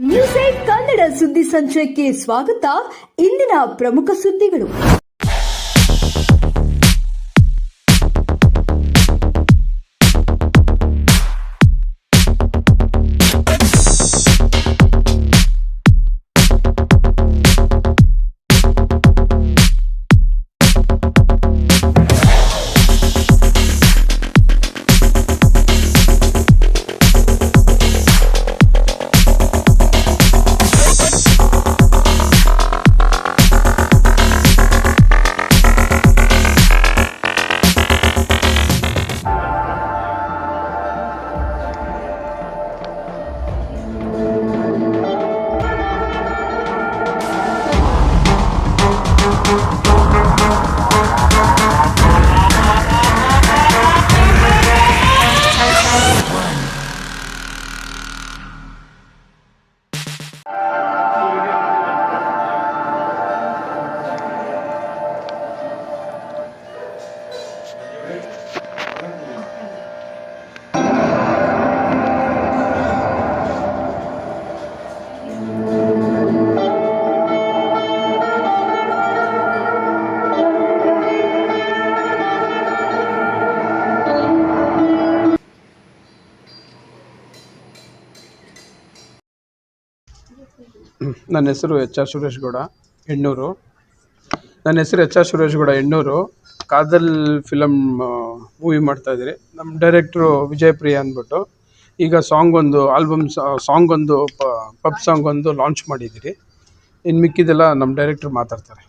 News Kannada ಸುದ್ದಿ ಸಂಚಯಕ್ಕೆ ಸ್ವಾಗತ. ಇಂದಿನ ಪ್ರಮುಖ ಸುದ್ದಿಗಳು. ನನ್ನ ಹೆಸರು ಎಚ್ ಆರ್ ಸುರೇಶ್ ಗೌಡ ಹೆಣ್ಣೂರು ನನ್ನ ಹೆಸರು H R Suresh Gowda Hennur Kadhal film movie ಮಾಡ್ತಾ ಇದ್ದೀರಿ. ನಮ್ಮ ಡೈರೆಕ್ಟ್ರು ವಿಜಯ್ ಪ್ರಿಯ ಅಂದ್ಬಿಟ್ಟು ಈಗ ಸಾಂಗ್ ಒಂದು ಆಲ್ಬಮ್ ಸಾಂಗ್ ಒಂದು ಪಬ್ ಸಾಂಗ್ ಒಂದು ಲಾಂಚ್ ಮಾಡಿದ್ದೀರಿ. ಇನ್ನು ಮಿಕ್ಕಿದೆಲ್ಲ ನಮ್ಮ ಡೈರೆಕ್ಟ್ರು ಮಾತಾಡ್ತಾರೆ.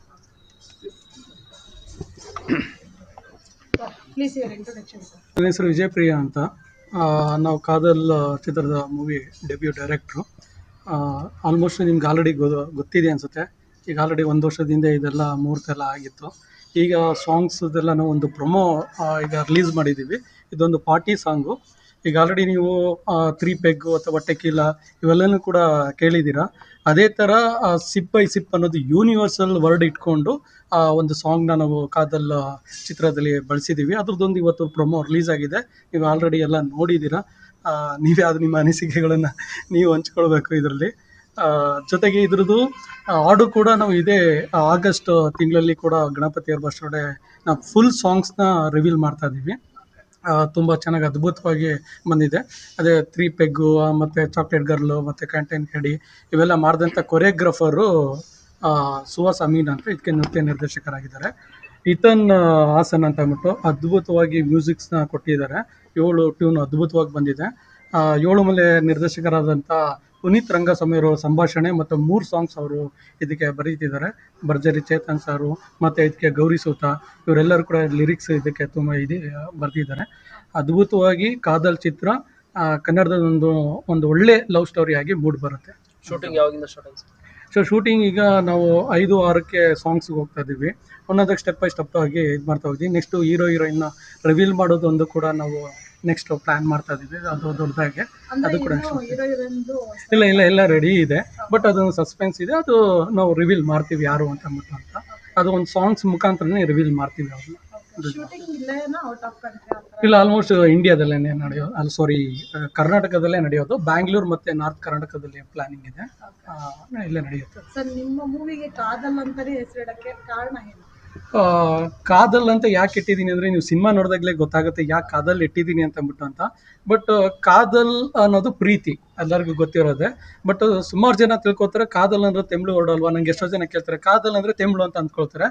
ನನ್ನ ಹೆಸರು ವಿಜಯಪ್ರಿಯ ಅಂತ. ನಾವು ಕಾದಲ್ ಚಿತ್ರದ ಮೂವಿ ಡೆಬ್ಯೂ ಡೈರೆಕ್ಟ್ರು ಆಲ್ಮೋಸ್ಟ್ ನಿಮ್ಗೆ ಆಲ್ರೆಡಿ ಗೊತ್ತಿದೆ ಅನಿಸುತ್ತೆ. ಈಗ ಆಲ್ರೆಡಿ ಒಂದು ವರ್ಷದಿಂದ ಇದೆಲ್ಲ ಮುಹೂರ್ತ ಎಲ್ಲ ಆಗಿತ್ತು. ಈಗ ಸಾಂಗ್ಸ್ದೆಲ್ಲ ನಾವು ಒಂದು ಪ್ರೊಮೋ ಈಗ ರಿಲೀಸ್ ಮಾಡಿದ್ದೀವಿ ಇದೊಂದು ಪಾರ್ಟಿ ಸಾಂಗು ಈಗ ಆಲ್ರೆಡಿ ನೀವು ತ್ರೀ ಪೆಗ್ಗು ಅಥವಾ ಟೆಕಿಲ ಇವೆಲ್ಲನೂ ಕೂಡ ಕೇಳಿದ್ದೀರಾ ಅದೇ ಥರ ಸಿಪ್ ಬೈ ಸಿಪ್ ಅನ್ನೋದು ಯೂನಿವರ್ಸಲ್ ವರ್ಡ್ ಇಟ್ಕೊಂಡು, ಆ, ಒಂದು ಸಾಂಗ್ನ ನಾವು ಕಾದಲ್ ಚಿತ್ರದಲ್ಲಿ ಬಳಸಿದ್ದೀವಿ ಅದ್ರದ್ದೊಂದು ಇವತ್ತು ಪ್ರೊಮೋ ರಿಲೀಸ್ ಆಗಿದೆ. ನೀವು ಆಲ್ರೆಡಿ ಎಲ್ಲ ನೋಡಿದ್ದೀರಾ ನೀವೇ ಅದು ನಿಮ್ಮ ಅನಿಸಿಕೆಗಳನ್ನು ನೀವು ಹಂಚ್ಕೊಳ್ಬೇಕು ಇದರಲ್ಲಿ. ಜೊತೆಗೆ ಇದ್ರದ್ದು ಹಾಡು ಕೂಡ ನಾವು ಇದೇ ಆಗಸ್ಟ್ ತಿಂಗಳಲ್ಲಿ ಕೂಡ ಗಣಪತಿ ಹಬ್ಬ ಸ್ಟೋಡೆ ನಾವು ಫುಲ್ ಸಾಂಗ್ಸ್ನ ರಿವೀಲ್ ಮಾಡ್ತಾ ಇದ್ದೀವಿ. ತುಂಬ ಚೆನ್ನಾಗಿ ಅದ್ಭುತವಾಗಿ ಬಂದಿದೆ. ಅದೇ ತ್ರೀ ಪೆಗ್ಗು ಮತ್ತು ಚಾಕ್ಲೇಟ್ ಗರ್ಲು ಮತ್ತು ಕ್ಯಾಂಟೈನ್ ಕಡಿ ಇವೆಲ್ಲ ಮಾಡಿದಂಥ ಕೊರಿಯೋಗ್ರಫರು ಸುಹಾಸ್ ಅಮೀನ್ ಅಂತ ಇದಕ್ಕೆ ನೃತ್ಯ ನಿರ್ದೇಶಕರಾಗಿದ್ದಾರೆ. ಇತನ್ ಹಾಸನ್ ಅಂತ ಅಂದ್ಬಿಟ್ಟು ಅದ್ಭುತವಾಗಿ ಮ್ಯೂಸಿಕ್ಸ್ನ ಕೊಟ್ಟಿದ್ದಾರೆ. ಏಳು ಟ್ಯೂನ್ ಅದ್ಭುತವಾಗಿ ಬಂದಿದೆ. ಏಳು ಮಲೆ ನಿರ್ದೇಶಕರಾದಂಥ ಪುನೀತ್ ರಂಗಸ್ವಾಮಿ ಅವರ ಸಂಭಾಷಣೆ ಮತ್ತು ಮೂರು ಸಾಂಗ್ಸ್ ಅವರು ಇದಕ್ಕೆ ಬರೀತಿದ್ದಾರೆ. ಭರ್ಜರಿ ಚೇತನ್ ಸಾರು ಮತ್ತು ಇದಕ್ಕೆ ಗೌರಿ ಸೂತ, ಇವರೆಲ್ಲರೂ ಕೂಡ ಲಿರಿಕ್ಸ್ ಇದಕ್ಕೆ ತುಂಬ ಇದೆ ಬರೆದಿದ್ದಾರೆ. ಅದ್ಭುತವಾಗಿ ಕಾದಲ್ ಚಿತ್ರ ಕನ್ನಡದ ಒಂದು ಒಂದು ಒಳ್ಳೆ ಲವ್ ಸ್ಟೋರಿ ಆಗಿ ಮೂಡ್ ಬರುತ್ತೆ. ಶೂಟಿಂಗ್ ಯಾವಾಗಿಂದ ಸ್ಟಾರ್ಟ್ ಆಯ್ತು ಸೊ ಶೂಟಿಂಗ್ ಈಗ ನಾವು ಐದು ಆರಕ್ಕೆ ಸಾಂಗ್ಸ್ಗೆ ಹೋಗ್ತಾ ಇದ್ದೀವಿ. ಒಂದೊಂದಕ್ಕೆ ಸ್ಟೆಪ್ ಬೈ ಸ್ಟೆಪ್ ಆಗಿ ಇದು ಮಾಡ್ತಾ ಹೋಗ್ತೀವಿ. ನೆಕ್ಸ್ಟು ಹೀರೋ ಹೀರೋಯಿನ್ನ ರಿವೀಲ್ ಮಾಡೋದೊಂದು ಕೂಡ ನಾವು ನೆಕ್ಸ್ಟ್ ಪ್ಲ್ಯಾನ್ ಮಾಡ್ತಾ ಇದ್ದೀವಿ. ಅದು ದೊಡ್ಡದಾಗಿ. ಅದು ಕೂಡ ಇಲ್ಲ ಇಲ್ಲ ಎಲ್ಲ ರೆಡಿ ಇದೆ. ಬಟ್ ಅದೊಂದು ಸಸ್ಪೆನ್ಸ್ ಇದೆ. ಅದು ನಾವು ರಿವೀಲ್ ಮಾಡ್ತೀವಿ ಯಾರು ಅಂತ ಅಂದ್ಬಿಟ್ಟು ಅಂತ ಅದು ಒಂದು ಸಾಂಗ್ಸ್ ಮುಖಾಂತರನೇ ರಿವೀಲ್ ಮಾಡ್ತೀವಿ ಅವ್ರನ್ನ ಇಲ್ಲ ಆಲ್ಮೋಸ್ಟ್ ಇಂಡಿಯಾದಲ್ಲೇ ನಡೆಯೋದು ಅಲ್ಲಿ ಸಾರಿ ಕರ್ನಾಟಕದಲ್ಲೇ ನಡೆಯೋದು. ಬ್ಯಾಂಗ್ಳೂರ್ ಮತ್ತೆ ನಾರ್ತ್ ಕರ್ನಾಟಕದಲ್ಲಿ ಪ್ಲಾನಿಂಗ್ ಇದೆ. ಇಲ್ಲೇ ನಡೆಯುತ್ತೆ. ಸರ್ ನಿಮ್ಮ ಮೂವಿಗೆ ಕಾದಲ್ ಅಂತಾನೆ ಹೆಸರಿಡಕ್ಕೆ ಕಾರಣ ಏನು? ಕಾದಲ್ ಅಂತ ಯಾಕೆ ಇಟ್ಟಿದ್ದೀನಿ ಅಂದರೆ ನೀವು ಸಿನಿಮಾ ನೋಡಿದಾಗಲೇ ಗೊತ್ತಾಗುತ್ತೆ ಯಾಕೆ ಕಾದಲ್ ಇಟ್ಟಿದ್ದೀನಿ ಅಂತ. ಅಂದ್ಬಿಟ್ಟು ಅಂತ ಬಟ್ ಕಾದಲ್ ಅನ್ನೋದು ಪ್ರೀತಿ, ಎಲ್ಲರಿಗೂ ಗೊತ್ತಿರೋದೆ. ಬಟ್ ಸುಮಾರು ಜನ ತಿಳ್ಕೊತಾರೆ ಕಾದಲ್ ಅಂದ್ರೆ ತೆಮಿಳು ವರ್ಡ್ ಅಲ್ವಾ? ನಂಗೆ ಎಷ್ಟೋ ಜನ ಕೇಳ್ತಾರೆ, ಕಾದಲ್ ಅಂದರೆ ತೆಮಿಳು ಅಂತ ಅಂದ್ಕೊಳ್ತಾರೆ.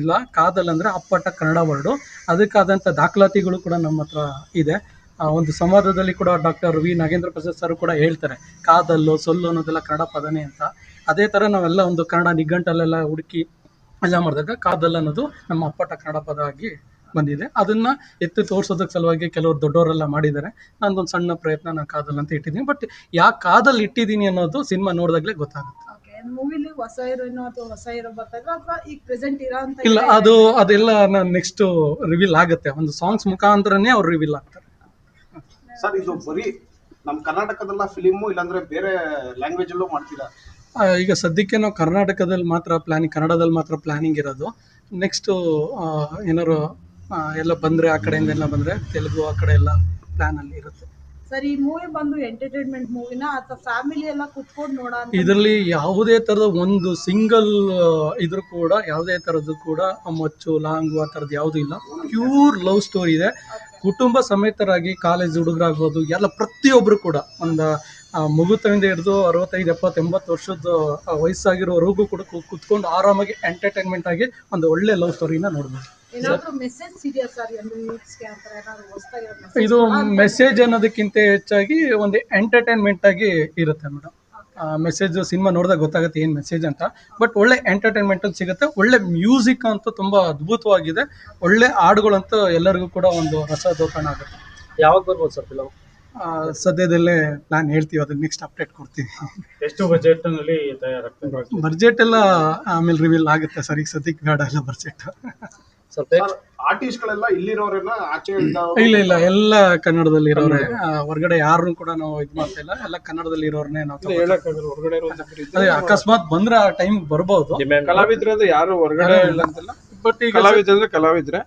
ಇಲ್ಲ, ಕಾದಲ್ ಅಂದರೆ ಅಪ್ಪಟ ಕನ್ನಡ ವರ್ಡು. ಅದಕ್ಕಾದಂಥ ದಾಖಲಾತಿಗಳು ಕೂಡ ನಮ್ಮ ಹತ್ರ ಇದೆ. ಒಂದು ಸಂವಾದದಲ್ಲಿ ಕೂಡ doctor V Nagendra Prasad sir ಕೂಡ ಹೇಳ್ತಾರೆ, ಕಾದಲ್ಲು, ಸೊಲ್ಲು ಅನ್ನೋದೆಲ್ಲ ಕನ್ನಡ ಪದನೇ ಅಂತ. ಅದೇ ಥರ ನಾವೆಲ್ಲ ಒಂದು ಕನ್ನಡ ನಿಘಂಟಲ್ಲೆಲ್ಲ ಹುಡುಕಿ ಎಲ್ಲ ಮಾಡಿದಾಗ ಕಾದಲ್ ಅನ್ನೋದು ನಮ್ಮ ಅಪ್ಪಟ ಕನ್ನಡ ಪದ ಆಗಿ ಬಂದಿದೆ. ಅದನ್ನ ಎತ್ತಿ ತೋರ್ಸೋದಕ್ಕೆ ಸಲುವಾಗಿ ಕೆಲವರು ದೊಡ್ಡವರೆಲ್ಲ ಮಾಡಿದ್ದಾರೆ. ನಂದೊಂದು ಸಣ್ಣ ಪ್ರಯತ್ನ ನಾನು ಕಾದಲ್ ಅಂತ ಇಟ್ಟಿದ್ದೀನಿ. ಬಟ್ ಯಾಕೆ ಕಾದಲ್ ಇಟ್ಟಿದ್ದೀನಿ ಅನ್ನೋದು ಸಿನಿಮಾ ನೋಡಿದಾಗಲೇ ಗೊತ್ತಾಗುತ್ತೆ. ಓಕೆ ಮೂವಿಲಿ ಹೊಸ ಹೀರೋಯಿನ್ ಅಥವಾ ಹೊಸ ಹೀರೋ ಬರ್ತಾಯಿದ್ರು ಅಥವಾ ಈಗ ಪ್ರೆಸೆಂಟ್ ಇರೋ ಅಂತ ಇಲ್ಲ ಅದು ಅದೆಲ್ಲ ನಾನು ನೆಕ್ಸ್ಟ್ ರಿವೀಲ್ ಆಗುತ್ತೆ. ಒಂದು ಸಾಂಗ್ಸ್ ಮುಖಾಂತರನೇ ಅವ್ರು ರಿವೀಲ್ ಆಗ್ತಾರೆ. ಸರ್ ಇದು ಬರೀ ನಮ್ಮ ಕರ್ನಾಟಕದಲ್ಲ ಫಿಲಿಮು ಇಲ್ಲಾಂದ್ರೆ ಬೇರೆ ಲ್ಯಾಂಗ್ವೇಜ್ ಅಲ್ಲೂ ಮಾಡ್ತೀರಾ? ಈಗ ಸದ್ಯಕ್ಕೆ ನಾವು ಕರ್ನಾಟಕದಲ್ಲಿ ಮಾತ್ರ ಪ್ಲಾನಿಂಗ್ ಕನ್ನಡದಲ್ಲಿ ಮಾತ್ರ ಪ್ಲಾನಿಂಗ್ ಇರೋದು. ನೆಕ್ಸ್ಟು ಏನಾದ್ರು ಎಲ್ಲ ಬಂದರೆ ಆ ಕಡೆಯಿಂದ ಎಲ್ಲ ಬಂದರೆ ತೆಲುಗು ಆ ಕಡೆ ಎಲ್ಲ ಪ್ಲ್ಯಾನಲ್ಲಿ ಇರುತ್ತೆ. ಸರ್ ಈ ಮೂವಿ ಬಂದು ಎಂಟರ್ಟೈನ್ಮೆಂಟ್ ಮೂವಿನ ಅಥವಾ ಫ್ಯಾಮಿಲಿ ಎಲ್ಲ ಕುತ್ಕೊಂಡು ನೋಡ ಇದರಲ್ಲಿ ಯಾವುದೇ ಥರದ ಒಂದು ಸಿಂಗಲ್ ಇದ್ರ ಕೂಡ ಯಾವುದೇ ಥರದ್ದು ಕೂಡ ಮಚ್ಚು ಲಾಂಗು ಆ ಥರದ್ದು ಯಾವುದೂ ಇಲ್ಲ. ಪ್ಯೂರ್ ಲವ್ ಸ್ಟೋರಿ ಇದೆ. ಕುಟುಂಬ ಸಮೇತರಾಗಿ ಕಾಲೇಜ್ ಹುಡುಗರಾಗ್ಬೋದು ಎಲ್ಲ ಪ್ರತಿಯೊಬ್ಬರು ಕೂಡ ಒಂದು ಮಗುತವಿಂದ ಹಿಡಿದು ಅರವತ್ತೈದು ಎಪ್ಪತ್ತು ಎಂಬತ್ತು ವರ್ಷದ ವಯಸ್ಸಾಗಿರೋವರೆಗೂ ಕೂಡ ಕುತ್ಕೊಂಡು ಆರಾಮಾಗಿ ಎಂಟರ್ಟೈನ್ಮೆಂಟ್ ಆಗಿ ಒಂದು ಒಳ್ಳೆ ಲವ್ ಸ್ಟೋರಿನ ನೋಡ್ಬೋದು. ಏನಾದ್ರು ಮೆಸೇಜ್ ಇದೆಯಾ ಸರ್ ಎಂದು ಯೂತ್ಸ್ಗೆ ಅಂತ ಏನಾದ್ರು ಹೊಸದಾಗಿರೋ ಇದು ಮೆಸೇಜ್ ಅನ್ನೋದಕ್ಕಿಂತ ಹೆಚ್ಚಾಗಿ ಒಂದು ಎಂಟರ್ಟೈನ್ಮೆಂಟ್ ಆಗಿ ಇರುತ್ತೆ ಮೇಡಮ್ ಮೆಸೇಜ್ ಸಿನಿಮಾ ನೋಡಿದಾಗ ಗೊತ್ತಾಗುತ್ತೆ ಏನು ಮೆಸೇಜ್ ಅಂತ. ಬಟ್ ಒಳ್ಳೆ ಎಂಟರ್ಟೈನ್ಮೆಂಟ್ ಅಂತ ಸಿಗುತ್ತೆ. ಒಳ್ಳೆ ಮ್ಯೂಸಿಕ್ ಅಂತೂ ತುಂಬ ಅದ್ಭುತವಾಗಿದೆ. ಒಳ್ಳೆ ಹಾಡುಗಳಂತೂ ಎಲ್ಲರಿಗೂ ಕೂಡ ಒಂದು ರಸದೋಪಣ ಆಗುತ್ತೆ. ಯಾವಾಗ ಬರ್ಬೋದು ಸರ್ ಫಿಲಮ್ ಸದ್ಯದಲ್ಲೇ ಪ್ಲಾನ್ ಹೇಳ್ತೀವಿ ಅದನ್ನ ನೆಕ್ಸ್ಟ್ ಅಪ್ಡೇಟ್ ಕೊಡ್ತೀವಿ. ಎಷ್ಟು ಬಜೆಟ್ನಲ್ಲಿ ತಯಾರಾಗ್ತದೆ ಬಜೆಟ್ ಎಲ್ಲ ಆಮೇಲೆ ರಿವೀಲ್ ಆಗುತ್ತೆ ಸರ್ ಈಗ ಸದ್ಯಕ್ಕೆ ಬೇಡ ಎಲ್ಲ ಬಜೆಟ್ ಇಲ್ಲಿರೋರೆಲ್ಲ ಆಚೆ ಇಲ್ಲ ಇಲ್ಲ ಎಲ್ಲ ಕನ್ನಡದಲ್ಲಿ ಇರೋರೆ. ಹೊರಗಡೆ ಯಾರನ್ನು ಕೂಡ ನಾವು ಇದು ಮಾಡ್ತಾ ಇಲ್ಲ. ಎಲ್ಲ ಕನ್ನಡದಲ್ಲಿ ಇರೋರ್ನೇ ನಾವು ಹೊರಗಡೆ ಅದೇ ಅಕಸ್ಮಾತ್ ಬಂದ್ರೆ ಆ ಟೈಮ್ ಬರ್ಬೋದು. ಕಲಾವಿದ್ರೆ ಯಾರು ಹೊರಗಡೆ ಇಲ್ಲ ಅಂತಿಲ್ಲ? ಬಟ್ ಈಗ ಕಲಾವಿದ್ರೆ ಕಲಾವಿದ್ರೆ?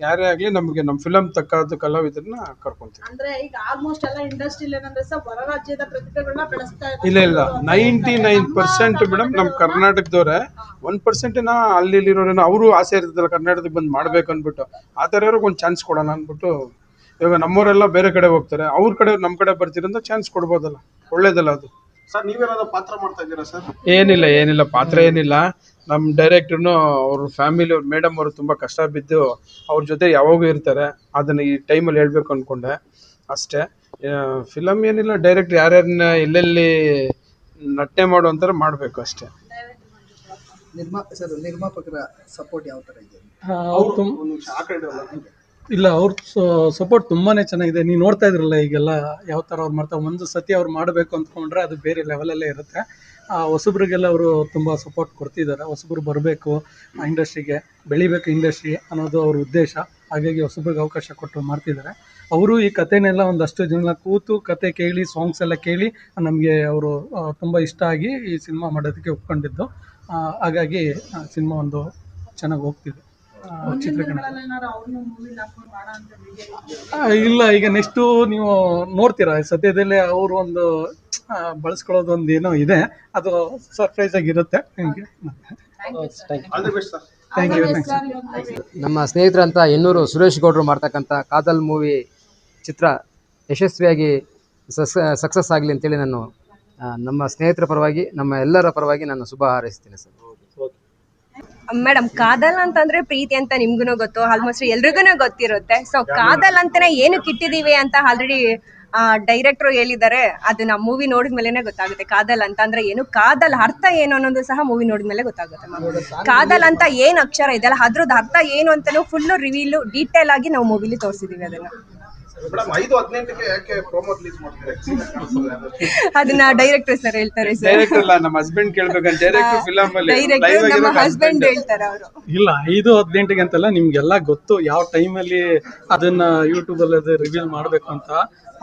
ಯಾರೇ ಆಗಲಿ ನಮಗೆ ನಮ್ಮ ಫಿಲಮ್ ತಕ್ಕಾದ ಕಲಾವಿದರನ್ನ ಕರ್ಕೊಂತೀವಿ. ಅಂದ್ರೆ ಈಗ ಆಲ್ಮೋಸ್ಟ್ ಎಲ್ಲ ಇಂಡಸ್ಟ್ರಿಲಿ ಏನಂದ್ರೆ ಸರ್ ಹೊರ ರಾಜ್ಯದ ಪ್ರತಿಭೆಗಳನ್ನ ಬೆಳೆಸ್ತಾ ಇದ್ದಾರೆ. ಇಲ್ಲ ಇಲ್ಲ. ನೈಂಟಿ ನೈನ್ ಪರ್ಸೆಂಟ್ ಮೇಡಮ್ ನಮ್ಮ ಕರ್ನಾಟಕದವ್ರೆ ಒನ್ ಪರ್ಸೆಂಟ್ ನಾ ಅಲ್ಲಿ ಇಲ್ಲಿರೋರೇನೋ ಅವರು ಆಸೆ ಇರ್ತದಲ್ಲ ಕರ್ನಾಟಕಕ್ಕೆ ಬಂದು ಮಾಡ್ಬೇಕು ಅಂದ್ಬಿಟ್ಟು ಆ ಥರ ಅವ್ರಿಗೆ ಒಂದು ಚಾನ್ಸ್ ಕೊಡೋಣ ಅಂದ್ಬಿಟ್ಟು ಇವಾಗ ನಮ್ಮವರೆಲ್ಲ ಬೇರೆ ಕಡೆ ಹೋಗ್ತಾರೆ. ಅವ್ರ ಕಡೆ ನಮ್ಮ ಕಡೆ ಬರ್ತೀರಂದ್ರೆ ಚಾನ್ಸ್ ಕೊಡ್ಬೋದಲ್ಲ. ಒಳ್ಳೇದಲ್ಲ ಅದು. ಸರ್ ನೀವೇನಾದ್ರು ಪಾತ್ರ ಮಾಡ್ತಾ ಇದ್ದೀರಾ ಸರ್? ಏನಿಲ್ಲ ಏನಿಲ್ಲ. ಪಾತ್ರ ಏನಿಲ್ಲ. ನಮ್ಮ ಡೈರೆಕ್ಟ್ರು ಅವ್ರ ಫ್ಯಾಮಿಲಿ ಅವ್ರ ಮೇಡಮ್ ಅವರು ತುಂಬ ಕಷ್ಟ ಬಿದ್ದು ಅವ್ರ ಜೊತೆ ಯಾವಾಗೂ ಇರ್ತಾರೆ. ಅದನ್ನು ಈ ಟೈಮಲ್ಲಿ ಹೇಳ್ಬೇಕು ಅಂದ್ಕೊಂಡೆ ಅಷ್ಟೇ. ಫಿಲಮ್ ಏನಿಲ್ಲ. ಡೈರೆಕ್ಟ್ ಯಾರ್ಯಾರನ್ನ ಎಲ್ಲೆಲ್ಲಿ ನಟನೆ ಮಾಡೋ ಅಂತಾರೆ ಮಾಡಬೇಕು ಅಷ್ಟೇ. ನಿರ್ಮಾ ಸರ್ ನಿರ್ಮಾಪಕರ ಸಪೋರ್ಟ್ ಯಾವ ಥರ ಇದೆ? ಅವ್ರು ಆ ಕಡೆ. ಇಲ್ಲ, ಅವ್ರ ಸಪೋರ್ಟ್ ತುಂಬಾನೇ ಚೆನ್ನಾಗಿದೆ. ನೀವು ನೋಡ್ತಾ ಇದ್ರಲ್ಲ ಈಗೆಲ್ಲ ಯಾವ ಥರ ಅವ್ರು ಮಾಡ್ತಾರೆ ಒಂದು ಸತಿ ಅವ್ರು ಮಾಡಬೇಕು ಅಂದ್ಕೊಂಡ್ರೆ ಅದು ಬೇರೆ ಲೆವೆಲಲ್ಲೇ ಇರುತ್ತೆ. ಆ, ಹೊಸಬ್ರಿಗೆಲ್ಲ ಅವರು ತುಂಬ ಸಪೋರ್ಟ್ ಕೊಡ್ತಿದ್ದಾರೆ. ಹೊಸಬ್ರು ಬರಬೇಕು ಇಂಡಸ್ಟ್ರಿಗೆ ಬೆಳಿಬೇಕು ಇಂಡಸ್ಟ್ರಿ ಅನ್ನೋದು ಅವ್ರ ಉದ್ದೇಶ. ಹಾಗಾಗಿ ಹೊಸಬ್ರಿಗೆ ಅವಕಾಶ ಕೊಟ್ಟು ಮಾಡ್ತಿದ್ದಾರೆ. ಅವರು ಈ ಕಥೆನೆಲ್ಲ ಒಂದಷ್ಟು ಜನ ಕೂತು ಕತೆ ಕೇಳಿ ಸಾಂಗ್ಸ್ ಎಲ್ಲ ಕೇಳಿ ನಮಗೆ ಅವರು ತುಂಬ ಇಷ್ಟ ಆಗಿ ಈ ಸಿನಿಮಾ ಮಾಡೋದಕ್ಕೆ ಒಪ್ಕೊಂಡಿದ್ದು. ಹಾಗಾಗಿ ಸಿನಿಮಾ ಒಂದು ಚೆನ್ನಾಗಿ ಹೋಗ್ತಿದೆ. ಇಲ್ಲ ಈಗ ನೆಕ್ಸ್ಟು ನೀವು ನೋಡ್ತೀರಾ ಸದ್ಯದಲ್ಲೇ ಅವರು ಒಂದು ಬಳಸ್ಕೊಳ್ಳೋದೊಂದು ಬಳಸ್ಕೊಳ್ಳೋದು ಒಂದು ಏನೋ ಇದೆ ಅದು ಸರ್ಪ್ರೈಸ್ ಆಗಿರುತ್ತೆ. ನಿಮಗೆ all the best sir thank you ನಮ್ಮ ಸ್ನೇಹಿತರಂತ ಎನ್ನೂರು ಸುರೇಶ್ ಗೌಡ್ರು ಮಾಡ್ತಕ್ಕಂಥ ಕಾದಲ್ ಮೂವಿ ಚಿತ್ರ ಯಶಸ್ವಿಯಾಗಿ ಸಕ್ಸಸ್ ಆಗಲಿ ಅಂತೇಳಿ ನಾನು ನಮ್ಮ ಸ್ನೇಹಿತರ ಪರವಾಗಿ ನಮ್ಮ ಎಲ್ಲರ ಪರವಾಗಿ ನಾನು ಶುಭ ಹಾರೈಸ್ತೀನಿ ಸರ್ ಮೇಡಮ್ ಕಾದಲ್ ಅಂತಂದ್ರೆ ಪ್ರೀತಿ ಅಂತ ನಿಮ್ಗೂನು ಗೊತ್ತು. ಆಲ್ಮೋಸ್ಟ್ ಎಲ್ರಿಗೂನು ಗೊತ್ತಿರುತ್ತೆ. ಸೊ ಕಾದಲ್ ಅಂತಾನೆ ಏನಕ್ಕೆ ಇಟ್ಟಿದೀವಿ ಅಂತ ಆಲ್ರೆಡಿ ಡೈರೆಕ್ಟರ್ ಹೇಳಿದ್ದಾರೆ. ಅದು ನಾವು ಮೂವಿ ನೋಡಿದ್ಮೇಲೆ ಗೊತ್ತಾಗುತ್ತೆ. ಕಾದಲ್ ಅಂತ ಅಂದ್ರೆ ಏನು? ಕಾದಲ್ ಅರ್ಥ ಏನು ಅನ್ನೋದು ಸಹ ಮೂವಿ ನೋಡಿದ್ಮೇಲೆ ಗೊತ್ತಾಗುತ್ತೆ. ಕಾದಲ್ ಅಂತ ಏನ್ ಅಕ್ಷರ ಇದೆಯಲ್ಲ ಅದ್ರದ್ದು ಅರ್ಥ ಏನು ಅಂತಾನು ಫುಲ್ ರಿವೀಲು ಡೀಟೇಲ್ ಆಗಿ ನಾವು ಮೂವಿಲಿ ತೋರಿಸಿದೀವಿ ಅದನ್ನ. ಮೇಡಮ್ ಐದು ಹದಿನೆಂಟಕ್ಕೆ ಯಾಕೆ ಪ್ರೋಮೋ ರಿಲೀಸ್ ಮಾಡ್ತಾರೆ? ಅದನ್ನ ಡೈರೆಕ್ಟರ್ ಸರ್ ಹೇಳ್ತಾರೆ ಸರ್ ಡೈರೆಕ್ಟ್ ಅಲ್ಲ ನಮ್ಮ ಹಸ್ಬೆಂಡ್ ಕೇಳ್ಬೇಕಂತ. ಡೈರೆಕ್ಟರ್ ಫಿಲಂ ಅಲ್ಲಿ ಡೈರೆಕ್ಟರ್ ನಮ್ಮ ಹಸ್ಬೆಂಡ್ ಹೇಳ್ತಾರೆ ಅವರು. ಇಲ್ಲ ಐದು ಹದಿನೆಂಟಿಗೆ ಅಂತಲ್ಲ ನಿಮ್ಗೆಲ್ಲ ಗೊತ್ತು ಯಾವ ಟೈಮಲ್ಲಿ ಅದನ್ನ ಯೂಟ್ಯೂಬಲ್ಲಿ ಅದು ರಿವೀಲ್ ಮಾಡಬೇಕು ಅಂತ.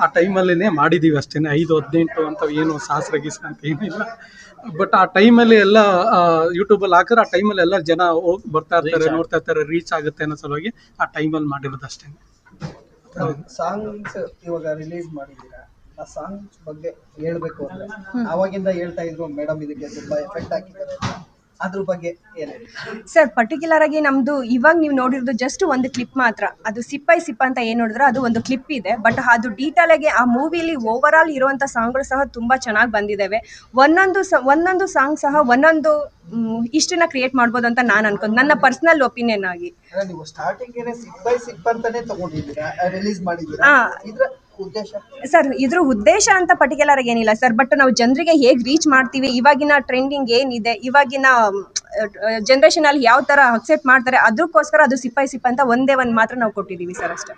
ಆ ಟೈಮಲ್ಲಿನೇ ಮಾಡಿದೀವಿ ಅಷ್ಟೇನೆ. ಐದು ಹದಿನೆಂಟು ಅಂತ ಏನು ಸಾಸ್ರ ಗೀಸ್ರ ಅಂತ ಏನಿಲ್ಲ ಬಟ್ ಆ ಟೈಮಲ್ಲಿ ಎಲ್ಲ ಯೂಟ್ಯೂಬಲ್ಲಿ ಹಾಕಿದ್ರೆ ಆ ಟೈಮಲ್ಲಿ ಎಲ್ಲ ಜನ ಹೋಗಿ ಬರ್ತಾ ಇರ್ತಾರೆ ನೋಡ್ತಾ ಇರ್ತಾರೆ ರೀಚ್ ಆಗುತ್ತೆ ಅನ್ನೋ ಸಲುವಾಗಿ ಆ ಟೈಮಲ್ಲಿ ಮಾಡಿರೋದು ಅಷ್ಟೇ ಸಾಂಗ್ಸ್ ಇವಾಗ ರಿಲೀಸ್ ಮಾಡಿದ್ದೀರಾ? ಆ ಸಾಂಗ್ಸ್ ಬಗ್ಗೆ ಹೇಳ್ಬೇಕು ಅಂದ್ರೆ. ಅವಾಗಿಂದ ಹೇಳ್ತಾ ಇದ್ರು ಮೇಡಮ್ ಇದಕ್ಕೆ ತುಂಬಾ ಎಫೆಕ್ಟ್ ಹಾಕಿದ್ದಾರೆ. ಅಂತ. ಅದ್ರ ಬಗ್ಗೆ ಏನ್ ಸರ್ ಪರ್ಟಿಕ್ಯುಲರ್ ಆಗಿ ನಮ್ದು ಇವಾಗ ನೀವು ನೋಡಿರೋದು ಜಸ್ಟ್ ಒಂದು ಕ್ಲಿಪ್ ಮಾತ್ರ. ಅದು ಸಿಪ್ಪೈ ಸಿಪ್ಪ ಅಂತ ಏನ್ ನೋಡಿದ್ರೆ ಅದು ಒಂದು ಕ್ಲಿಪ್ ಇದೆ. ಬಟ್ ಅದು ಡೀಟೇಲ್ ಆಗಿ ಆ ಮೂವಿಲಿ ಓವರ್ ಆಲ್ ಇರುವಂಥ ಸಾಂಗ್ಗಳು ಸಹ ತುಂಬಾ ಚೆನ್ನಾಗಿ ಬಂದಿದ್ದಾವೆ ಒಂದೊಂದು ಸ ಒಂದೊಂದು ಸಾಂಗ್ ಸಹ ಒಂದೊಂದು ಮ್, ಇಷ್ಟನ್ನ ಕ್ರಿಯೇಟ್ ಮಾಡ್ಬೋದು ಅಂತ ನಾನು ಅನ್ಕೊಂಡ್ ನನ್ನ ಪರ್ಸನಲ್ ಒಪಿನಿಯನ್ ಆಗಿ. ನೀವು ಸ್ಟಾರ್ಟಿಂಗ್ ಏನೇ ಸಿಪ್ ಬೈ ಸಿಪ್ ಅಂತಾನೆ ತಗೊಂಡಿದ್ದೀರಾ? ರಿಲೀಸ್ ಮಾಡಿದ್ದೀರಾ? ಹಾ. ಇದ್ರ ಸರ್ ಇದ್ರ ಉದ್ದೇಶ ಅಂತ ಪರ್ಟಿಕ್ಯುಲರ್ ಆಗಿ ಏನಿಲ್ಲ ಸರ್ ಬಟ್ ನಾವು ಜನರಿಗೆ ಹೇಗೆ ರೀಚ್ ಮಾಡ್ತೀವಿ ಇವಾಗಿನ ಟ್ರೆಂಡಿಂಗ್ ಏನಿದೆ ಇವಾಗಿನ ಜನರೇಷನ್ ಅಲ್ಲಿ ಯಾವ ತರ ಅಕ್ಸೆಪ್ಟ್ ಮಾಡ್ತಾರೆ ಅದಕ್ಕೋಸ್ಕರ ಅದು ಸಿಪ್ಪೈ ಸಿಪ್ಪ ಅಂತ ಒಂದೇ ಒಂದ್ ಮಾತ್ರ ನಾವು ಕೊಟ್ಟಿದೀವಿ ಸರ್ ಅಷ್ಟೇ.